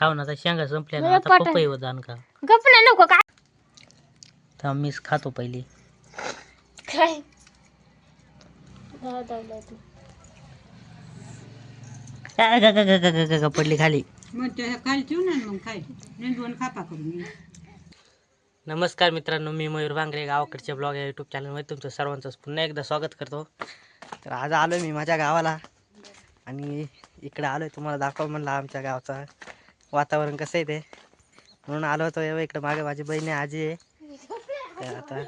खावणाचा शेंगा संपल्या ना आता. पपई व जाण का? गप ना नको काय तर मीच खातो पहिली. काय? दादा दादा. काय ग- ग- ग- ग- ग- ग- ग- पडली खाली. मग ते खाली ठेवू ना मग खाय. नाही दोन खापा करून घे. नमस्कार मित्रांनो मी मयूर भांगरे गावाकडचे ब्लॉग या यूट्यूब चॅनलमध्ये तुमचं सर्वांचं पुन्हा एकदा स्वागत करतो. तर आज आलो मी माझ्या गावाला आणि इकडे आलो आहे तुम्हाला दाखव म्हणलं आमच्या गावचं. वातावरण कसं आहे ते? म्हणून आलो होतो इकडं मागे. माझी बहीण आहे आजी आहे. तर आता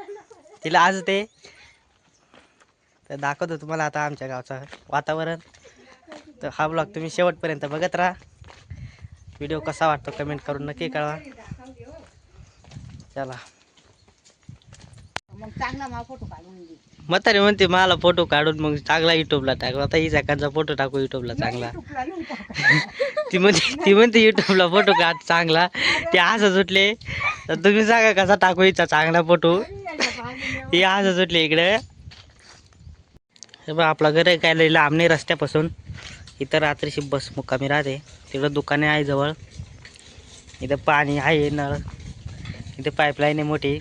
तिला आज ते तर दाखवतो तुम्हाला आता आमच्या गावचं वातावरण. तर हा ब्लॉग तुम्ही शेवटपर्यंत बघत राहा. व्हिडिओ कसा वाटतो कमेंट करून नक्की कळवा. चला. मग चांगला मा फोटो काढून घे म्हातारी म्हणते मला फोटो काढून मग चांगला युट्यूबला टाकला आता ही एखादा फोटो टाकू युट्यूबला चांगला. तुला नाही टाका. ती म्हणते ती म्हणते युट्यूबला फोटो काढ चांगला. ते असं सुटले तर तुम्ही सांगा कसा टाकू हिचा चांगला फोटो हे असं सुटले इकडे. हे बघ आपला घर आहे काय लई लांब नाही रस्त्यापासून. इथं रात्रीची बस मुक्कामी राहते. तिकडं दुकाने आहे जवळ. इथं पाणी आहे नळ. इथे पाईपलाईन आहे मोठी.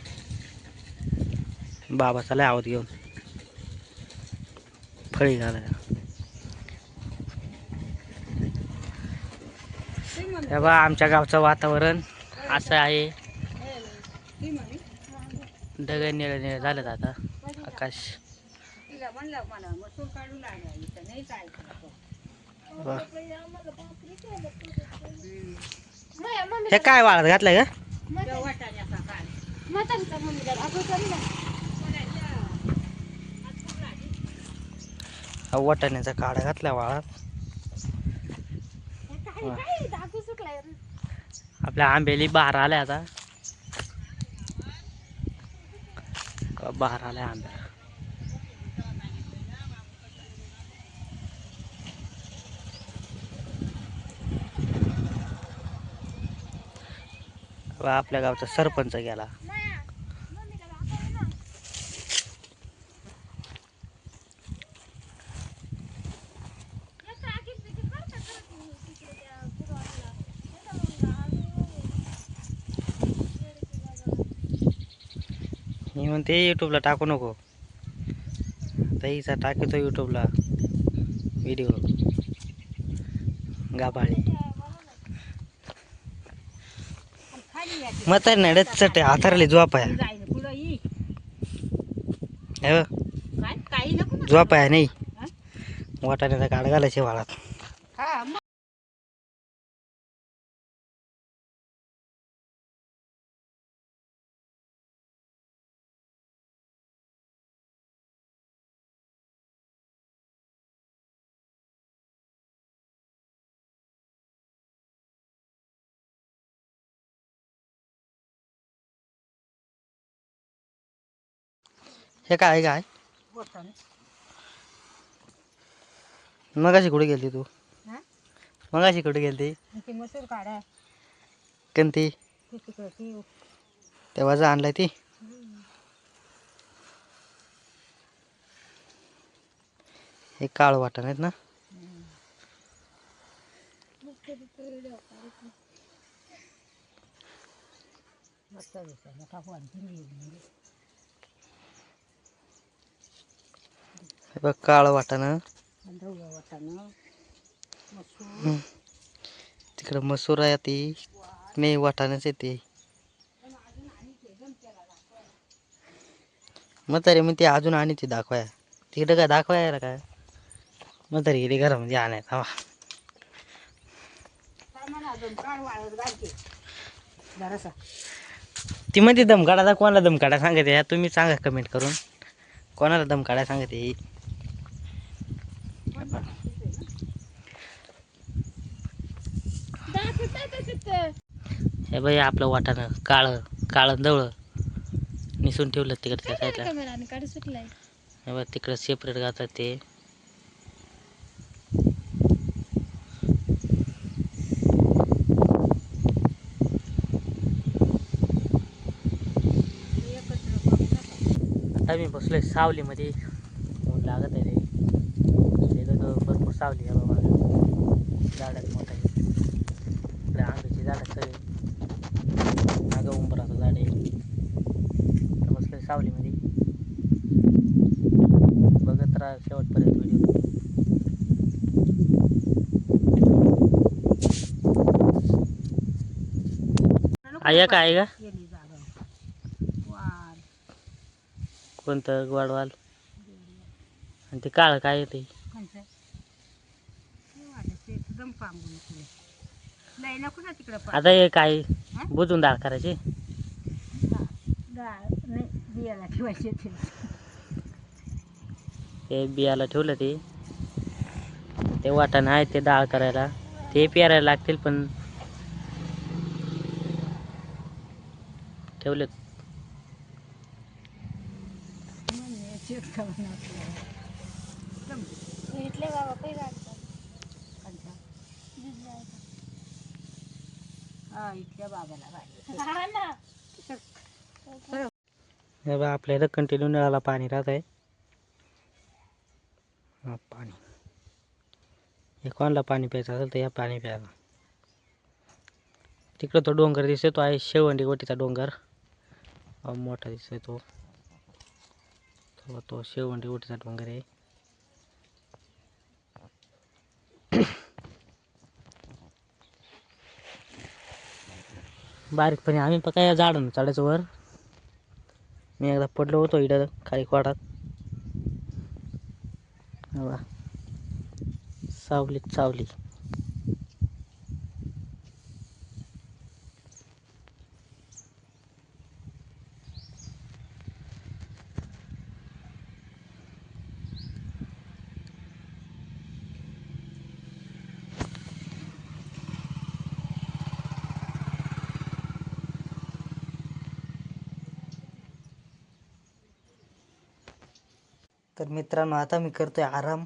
बाबाचा लय आवत घेऊन. फळी झालं. हे आमच्या गावचं वातावरण असं आहे. दगड निळ निळ झालं आता आकाश. हे काय वाळत घातलंय का त्या वाटाण्याचा काढ म्हातारीचा मम्मीला दाखवतो ना हा वाटाण्याचा काढा घातला वाळत आपल्या आंबेली बार आल्या आता. बार आल्या आंब्या आपल्या गावचा सरपंच गेला माया, मम्मीला दाखव ना. या टाकीत बिकीत बरं का करत नाही तिकडे त्या गुरुवारला. नाही तर मग आम्ही- मी म्हणते यूट्यूबला टाकू नको. ताईचा टाकतो यूट्यूबला व्हिडिओ गाभाळे. म्हातारी नाही चटे हातारले झोपाया. हे. झोपाया नाही? वाटाण्याचा काढ घालायचे वाळात. हे काय काय? बोटाने. मगाशी कुठे गेलती तू? हा? मगाशी कुठे गेलती ती मसूर काढा. कोणती? तेव्हा आणलाय ती? हे काळ वाटण आहेत ना? मस्त दिसतं टाकू आणखी हे बघ काळ वाटण. ढवळं वाटाणं मसूर तिकडं मसूर आहे ती. नाही वाटाणच येते म्हातारी म्हणते अजून आणि ती दाखवाय तिकडं काय दाखवायला काय? म्हातारी गेली घरामध्ये आणाय थांबा. काय म्हणा अजून काढ वाळत घालते जरासा ती म्हणते दम काढायचा कोणाला दम काढा सांगते तुम्ही सांगा कमेंट करून. कोणाला दम काढा सांगते ही दाखवतोय तर तिथं. हे बाई आपलं वाटाणं काळं काळं दवळं. निसून ठेवलं तिकडच्या साईडला. कॅमेराने काढ सुटलाय? हे बघ तिकडं सेपरेट घालतात ते. आता मी बसलोय सावलीमध्ये. ऊन लागत आहे रे. इथं भरपूर सावली आहे बाबा. झाडात मोठा आहे. इकडे आंब्याची करा शेवटपर्यंत व्हिडिओ आहे का आहे का? कोणतं गोडवाल आणि ते काळ काय ते? आता हे काय बुजून डाळ करायची? नाही बियाला ठेवलं ते. ते वाटाणं आहे ते डाळ करायला. ते पेरायला लागतील पण ठेवलेत. हा हा हे आपल्याला कंटिन्यू नळाला पाणी राहत आहे हा पाणी. हे कोणाला पाणी प्यायचं असेल तर या पाणी प्यायला. तिकडं तो डोंगर दिसतोय तो आहे शेवंडी गोटीचा डोंगर. मोठा दिसतोय तो. तो शेवंडी गोटीचा डोंगर आहे. बारीकपणे आम्ही पण काय झाड चढायचं वर. मी एकदा पडलो होतो इकडं खाली वाटात सावलीत सावली. तर मित्रांनो आता मी करतोय आराम.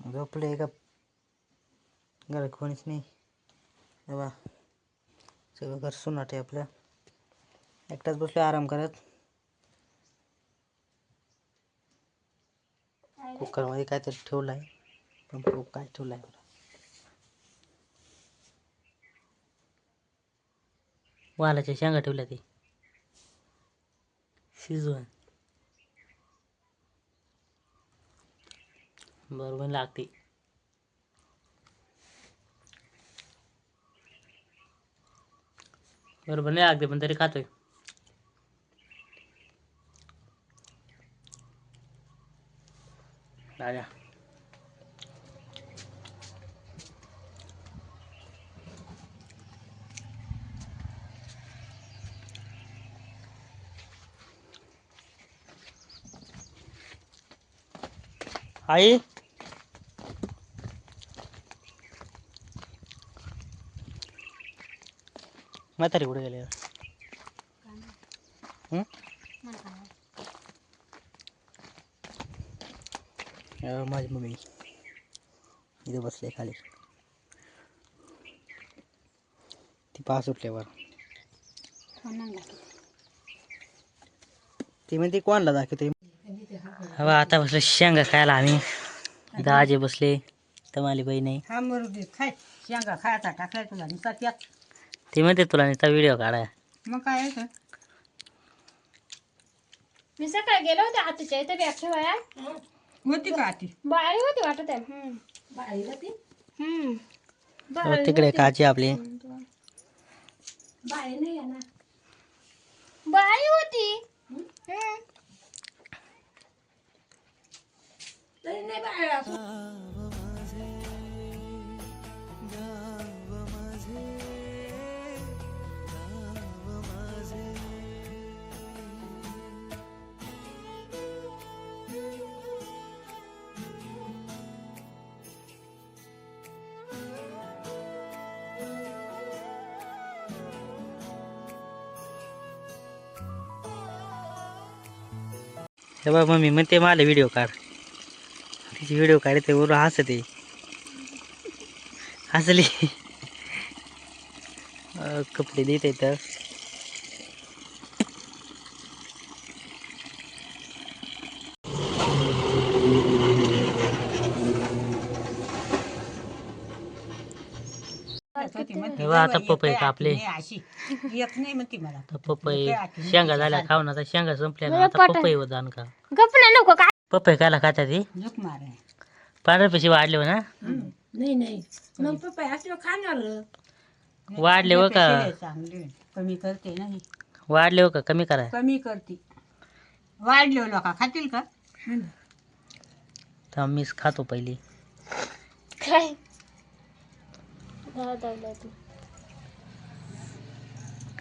झोपले का? घर कोणीच नाही. बा सगळं घर सुनाट आहे आपलं. एकटाच बसलो आराम करत. कुकरमध्ये काहीतरी ठेवलं आहे पण खूप काय ठेवलं आहे वालाच्या शेंगा ठेवल्या ते. शिजवून. बरोबर लागते बरोबर नाही लागते पण तरी खातोय राजा आई म्हातारी कुठे गेले हं? माझी मम्मी. इथे बसले खाली. ती पास सुटल्यावर ती म्हणते कोणला दाखवते हवा आता बसले शेंगा खायला आम्ही. इथं आजे बसले तमाली बहीण आहे. हा मरू दे खाय. शेंगा खायचा टाकलाय तुला नुसता त्यात. ती म्हणते तुला नुसता व्हिडिओ काढाय मग काय आहे तर? मी सकाळी गेलो होते हातीच्या इथे बॅग ठेवाया होती का ती बाळी होती वाटत आहे हम्म. हम्म. हो, तिकडे काची आपली. बाळी होती. हम्म. हे मम्मी म्हणते मला व्हिडिओ काढ. तिची व्हिडिओ काढते बरोबर हसते. हसली. कपडे कपडे देते तर होती म्हणते, हे बघ आता "देवा, पपई कापले." आखी नाही अशी येत नाही म्हणते मला. तर पपई शेंगा झाल्या झाली. खाऊन आता शेंगा संपल्या ना आता. पपई होत आण का गप ना नको काय पपई कायला खाता ती? झोप मारे. पैसे वाढले हो ना? नाही नाही. मग पप्पा असं खाणार? वाढले हो का? चांगले. कमी करते ना ही. वाढले हो का? कमी करा. कमी करते. वाढले लोका खातील का? तर मीच खातो पहिली. काय? दादा तू.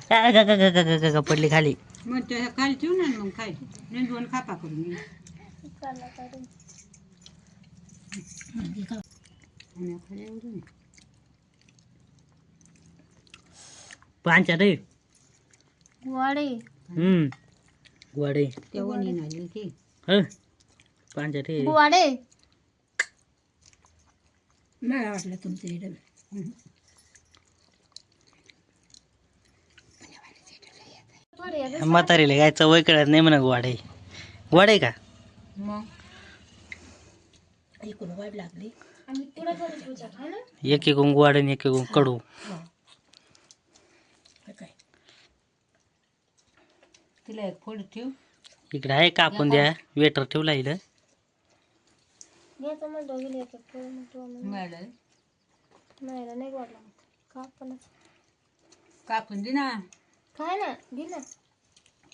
काय ग, ग, ग, ग, ग, ग, पडली खाली मग ते खाली ठेवू ना मग खायची नाही दोन खापा करून घे. आणि खाली पांच्या रे वाडे हम्म वाडे ते वणी नाही की ह रे इकडं थोडे म्हातारीला काय चवय कळत नाही म्हणा का? इकडून वाढ लागली. थोडी पूजा खा ना? एक एक वाड आणि एक एक कडू. काय? तिला एक फोड ठेव. इकडे आहे कापून द्या. वेटर ठेवला इथं. का कापून दे ना. काय ना घे ना.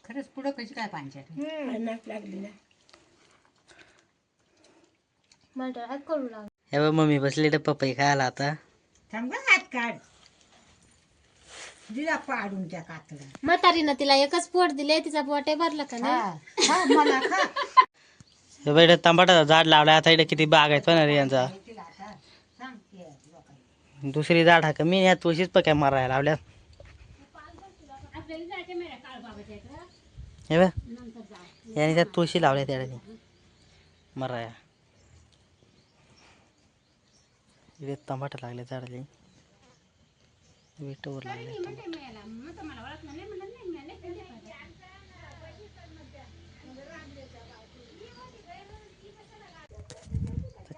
खरंच पुढं कशी काय पांचाट नाक लागली ना. म्हणतो हात करू लाग हे बघ मम्मी बसली तर पपई खायला आता. थांब गं, हात काढ. दिला पाडून त्या कातडा म्हातारीनं तिला एकच पोट दिले तिचा पोटे भरला का नाही? हा हा, मला खा. हे बघ इकडे तांबाटाचं झाड लावलं आता इकडे किती बाग आहेत ना रे यांचा. दुसरी झाड हा कमी या तुळशीच पक्या मारायला लावल्या हे बघ याने त्या तुळशी लावल्या त्या मराया इकडे टमाटर लागले झाडाले. विटवर लागले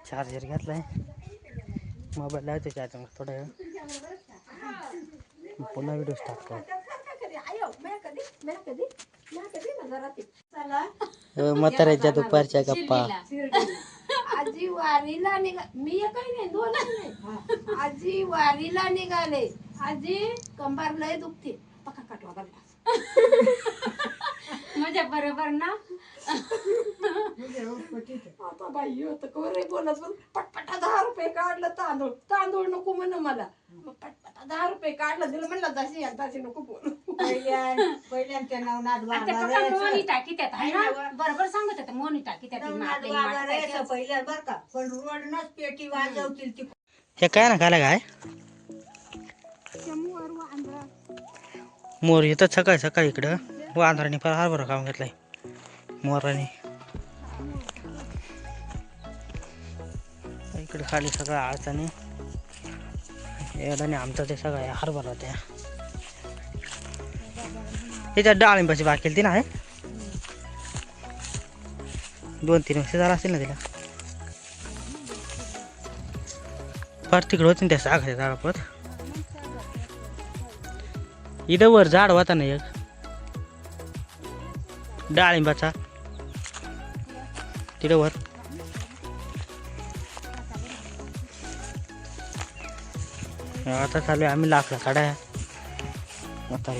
चार्जर घेतलाय. मोबाईल लावतो चार्जिंग थोडा वेळ. पुन्हा व्हिडिओ स्टार्ट कर. म्हाताऱ्याच्या दुपारच्या गप्पा. आजी वारीला निघा मी काही नाही दोन नाही. आजी वारीला निघाले. आजी कंबार लय दुखते. पका काटवा बघा माझ्या बरोबर ना? आता बाई होतं कोरे बोलत बोल पटपटा दहा रुपये काढलं तांदूळ. तांदूळ नको म्हण मला. मग पटपटा दहा रुपये काढलं दिलं म्हणलं जशी नको बोलू. पहिल्या पहिल्यांच्या नवनाथ मोनी टाकी त्यात आहे ना? बरोबर सांगत होते मोनी टाकी त्यात पहिल्या बर का? पण रोडनच पेटी वाजवतील ती. हे काय ना खायला काय? मोर येतात सकाळी सकाळी इकडं. वांदराने फार हरभरा खाऊन घेतलाय. मोराने. इकडे खाली सगळं आळताने आणि आमचं ते सगळं हरभरा त्या त्याच्यात डाळिंबाची बाग केली ती ना दोन तीन वर्ष झाला असेल ना तिला. फार तिकडे होती ना त्या सागाच्या झाडापत इथं वर झाड होता ना एक. डाळिंबाचा. तिथं वर. आता चालू आहे आम्ही लाकडा काढाय. आता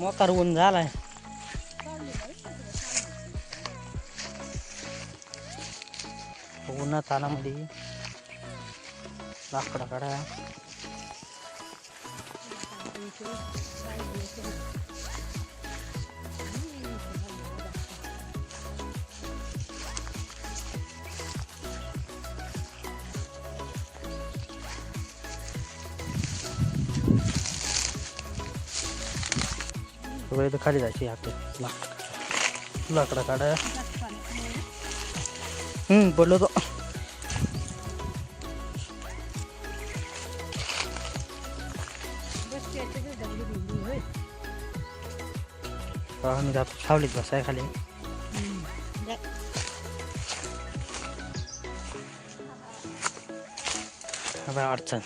मोकार ऊन झालाय उन्हात मध्ये लाकडा काढा बघा इथं खाली जायची आता लाकड लाकडा काढा पडलो तो. आम्ही जातो. सावलीत बसाय खाली. अडचण?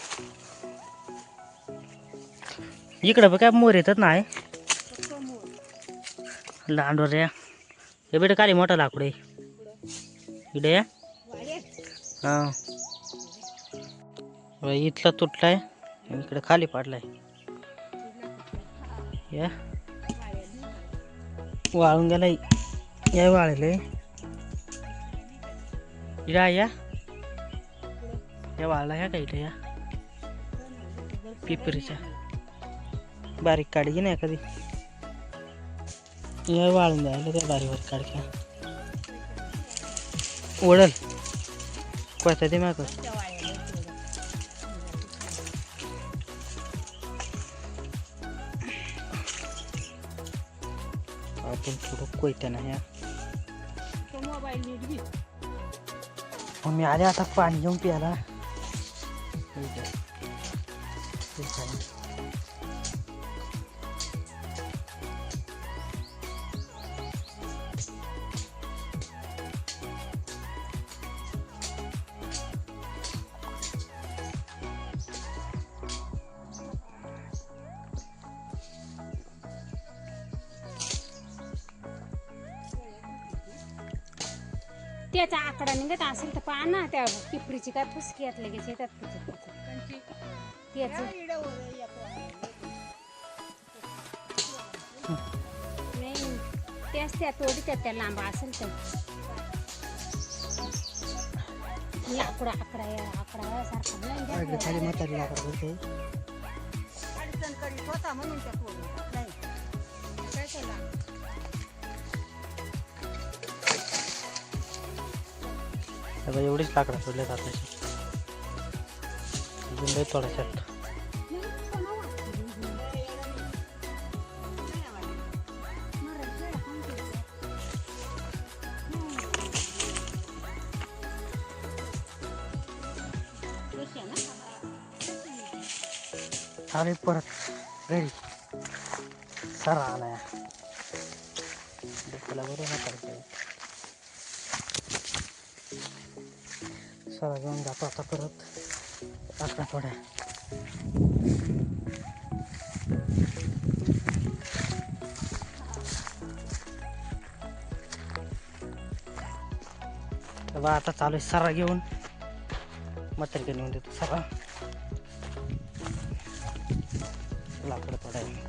इकडं पण काय मोर येतात नाही लांडवर या हे बेटा खाली मोठा लाकूड आहे. इकडे या. हा. इथला तुटलाय. इकडे खाली पडलाय. या. वाळून गेलाय. या वाळले. या या. या वाळला ह्या का इथे या? पिपरीच्या. बारीक काढी की नाही कधी या वाळून जायला त्या बारीवर बारीक काढक्या ओढल कोयता दे माग आपण थोडं कोयत्या नाही या मग मी आले आता पाणी घेऊन प्यायला ठीक आहे. निघत असेल तर पहा ना त्या पिपरीची काय फुसकी लगेच येतात त्याचं नाही त्याच त्या तोडी त्या त्या लांब असेल तर. लाकडा आकडा या आकडा सारखा. अडचण करीत होता म्हणून त्या आता एवढीच लाकडं सोडले जात अजून लई थोड्याशात आले परत घरी. सर आला या डोक्याला बरं म्हातारी सरा घेऊन जातो आता परत आता थोड्या तेव्हा आता चालू आहे सरा घेऊन म्हातारीकडे नेऊन देतो सरा लाकडं थोडा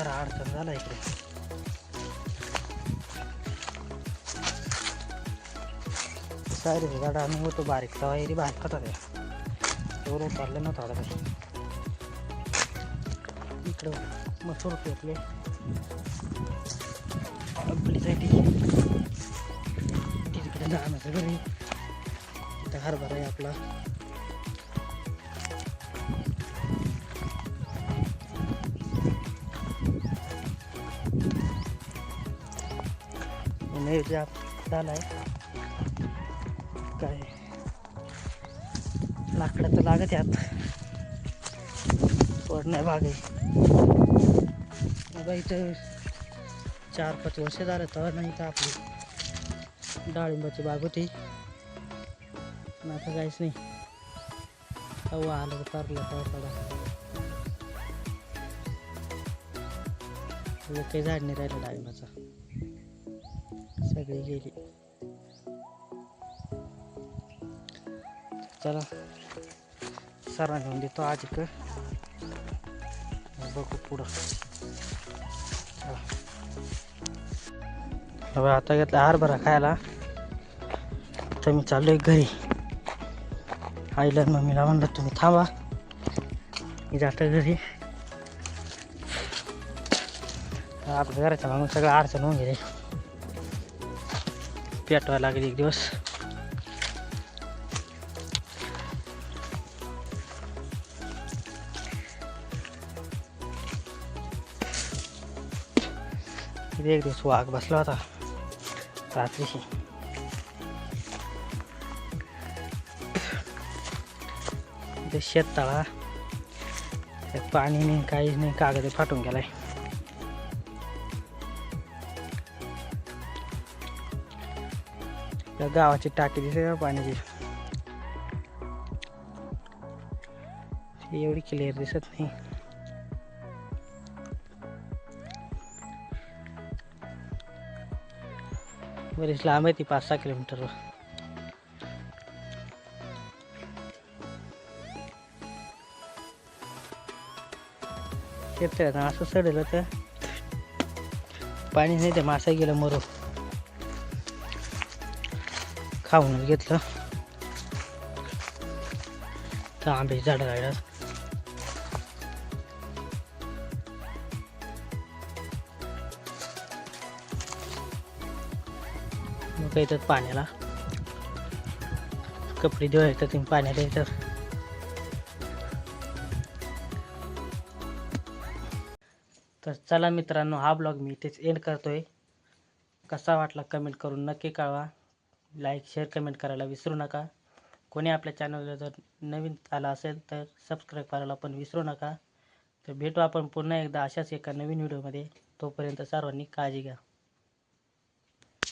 जरा अडचण झाला इकडे. सारे गाडा आम्ही होतो बारीक. तवा एरी खातात होता त्या तेवढं उतरले ना थोडं तरी इकडं मसूर पेटले आपली साठी तिकडे जाण्याचं घरी. हरभरा आहे आपला. नैवेद्य आप- आहे. काय? लाकडं तर लागत यात पडण्या भाग आहे बाबा इथं चार पाच वर्ष झालं तर नाही तर आपली डाळिंबाची बाग होती. पण आता काहीच नाही. हवा आलं तर तरलं तर काही झाड नाही राहिलं डाळिंबाचं. सगळी गेली. चला सरा घेऊन देतो आज इकडं बघू पुढं. चला. आता घेतला हरभरा खायला. तर मी चाललोय घरी. आईला मम्मीला म्हणलं तुम्ही थांबा. मी जातो घरी. आपल्या घराच्या मागून सगळं अडचण होऊन गेली. पेटवायला लागली एक दिवस. एक दिवस वाघ बसला होता. रात्रीशी. ते शेततळा. पाणी नाही काहीच नाही कागद फाटून गेलाय. या गावाची टाकी दिसते का पाण्याची. एवढी क्लिअर दिसत नाही. बरीच लांब आहे ती पाच सहा किलोमीटरवर असं सडेल होतं पाणी नाही ते मासा गेलं मरू खाऊनच घेतलं. तर आंब्याची झाडं राहिलं मग येतात पाण्याला. कपडे देऊ तुम्ही पाण्याला येतात. तर चला मित्रांनो हा ब्लॉग मी इथेच एंड करतोय. कसा वाटला कमेंट करून नक्की कळवा. लाईक शेअर कमेंट करायला विसरू नका. कोणी आपल्या चॅनलला जर नवीन आला असेल तर सबस्क्राईब करायला पण विसरू नका. तर भेटू आपण पुन्हा एकदा अशाच एका नवीन व्हिडिओमध्ये तोपर्यंत सर्वांनी काळजी घ्या.